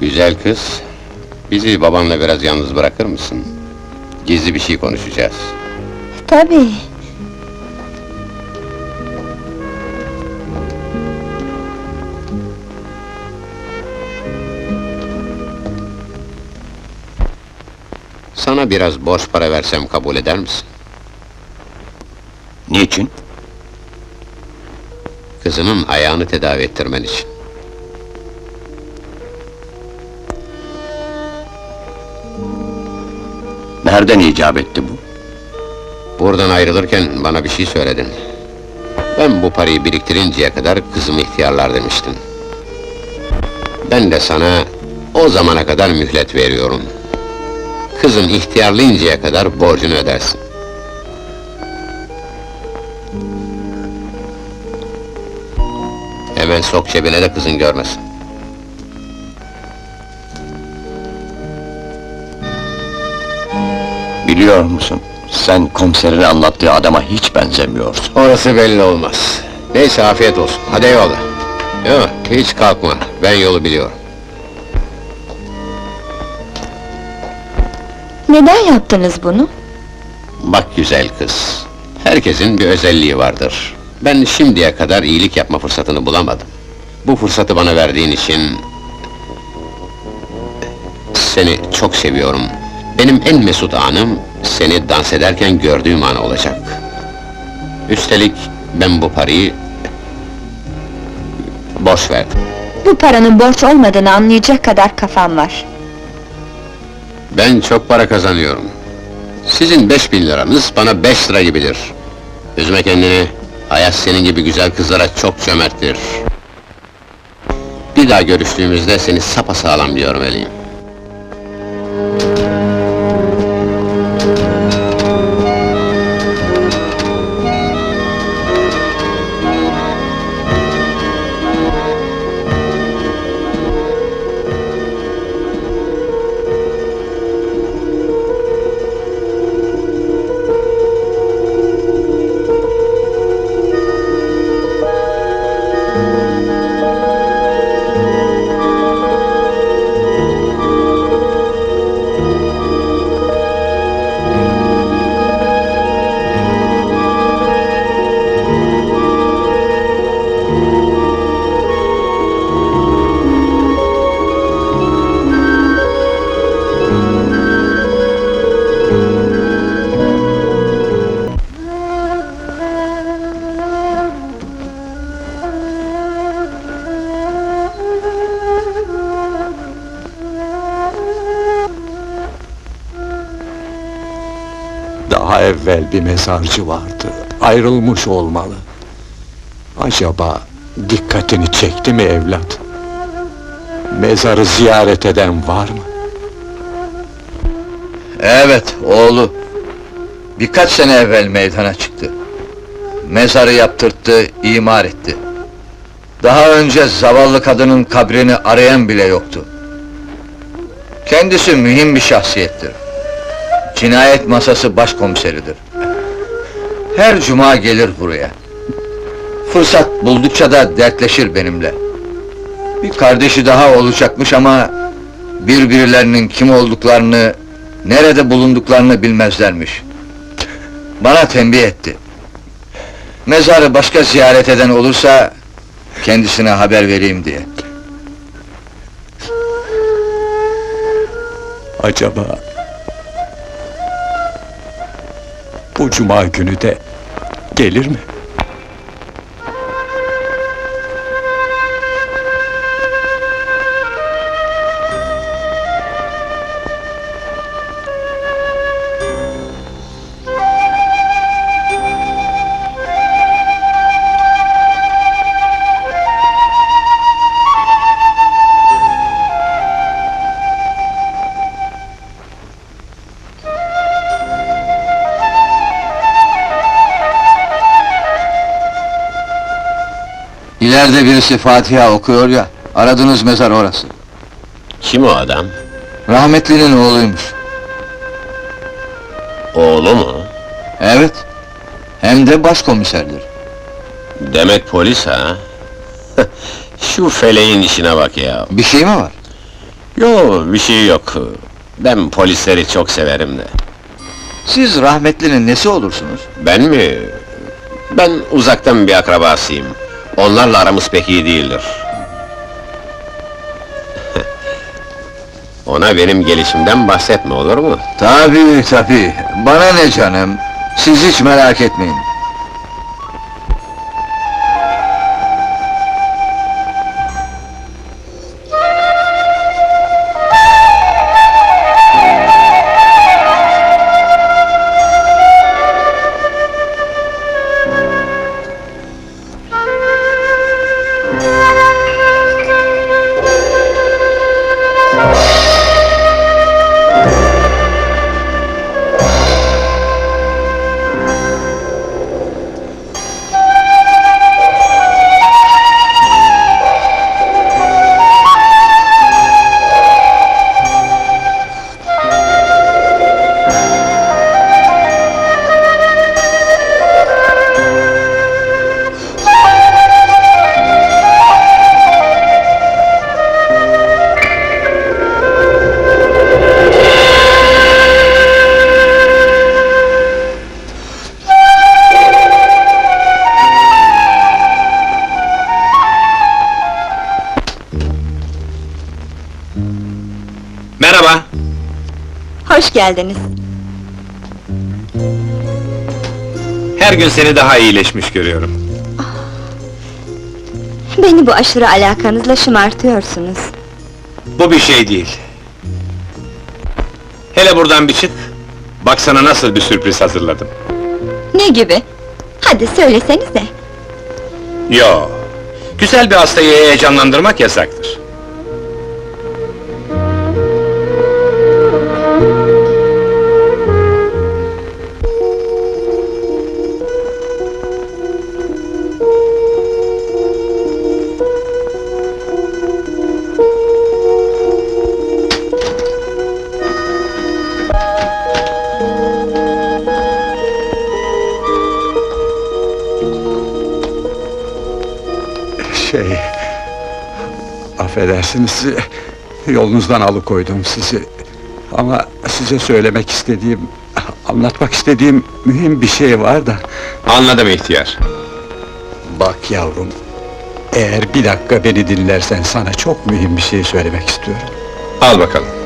Güzel kız, bizi babanla biraz yalnız bırakır mısın? Gizli bir şey konuşacağız. Tabii. Sana biraz borç para versem kabul eder misin? Niçin? Kızının ayağını tedavi ettirmen için. Nereden icap etti bu? Buradan ayrılırken bana bir şey söyledin. Ben bu parayı biriktirinceye kadar kızımı ihtiyarlar demiştin. Ben de sana o zamana kadar mühlet veriyorum. Kızın ihtiyarlayıncaya kadar borcunu ödersin. Hemen sok cebine de kızın görmesin. Biliyor musun? Sen komiserin anlattığı adama hiç benzemiyorsun. Orası belli olmaz. Neyse afiyet olsun. Hadi eyvallah. Yok, hiç kalkma. Ben yolu biliyorum. Neden yaptınız bunu? Bak güzel kız. Herkesin bir özelliği vardır. Ben şimdiye kadar iyilik yapma fırsatını bulamadım. Bu fırsatı bana verdiğin için... Seni çok seviyorum. Benim en mesut anım, seni dans ederken gördüğüm an olacak. Üstelik ben bu parayı... Boş verdim. Bu paranın borç olmadığını anlayacak kadar kafam var. Ben çok para kazanıyorum. Sizin beş bin liranız bana beş lira gibidir. Üzme kendini. Hayat senin gibi güzel kızlara çok cömerttir. Bir daha görüştüğümüzde seni sapasağlam görmeliyim. Daha evvel bir mezarcı vardı. Ayrılmış olmalı. Acaba dikkatini çekti mi evlat? Mezarı ziyaret eden var mı? Evet, oğlu. Birkaç sene evvel meydana çıktı. Mezarı yaptırttı, imar etti. Daha önce zavallı kadının kabrini arayan bile yoktu. Kendisi mühim bir şahsiyettir. Cinayet masası başkomiseridir. Her cuma gelir buraya. Fırsat buldukça da dertleşir benimle. Bir kardeşi daha olacakmış ama birbirlerinin kim olduklarını, nerede bulunduklarını bilmezlermiş. Bana tembih etti. Mezarı başka ziyaret eden olursa kendisine haber vereyim diye. Acaba... Bu cuma günü de gelir mi? İleride birisi Fatiha okuyor ya, aradığınız mezar orası. Kim o adam? Rahmetlinin oğluymuş. Oğlu mu? Evet, hem de başkomiserdir. Demek polis ha? Şu feleğin işine bak ya. Bir şey mi var? Yo, bir şey yok. Ben polisleri çok severim de. Siz rahmetlinin nesi olursunuz? Ben mi? Ben uzaktan bir akrabasıyım. Onlarla aramız pek iyi değildir. Ona benim gelişimden bahsetme olur mu? Tabii tabii, bana ne canım? Siz hiç merak etmeyin. Hoş geldiniz. Her gün seni daha iyileşmiş görüyorum. Beni bu aşırı alakanızla şımartıyorsunuz. Bu bir şey değil. Hele buradan bir çık. Bak sana nasıl bir sürpriz hazırladım. Ne gibi? Hadi söylesenize. Yo. Güzel bir hastayı heyecanlandırmak yasaktır. Affedersiniz, yolunuzdan alıkoydum sizi. Ama size söylemek istediğim, anlatmak istediğim mühim bir şey var da... Anladım ihtiyar. Bak yavrum, eğer bir dakika beni dinlersen sana çok mühim bir şey söylemek istiyorum. Al bakalım.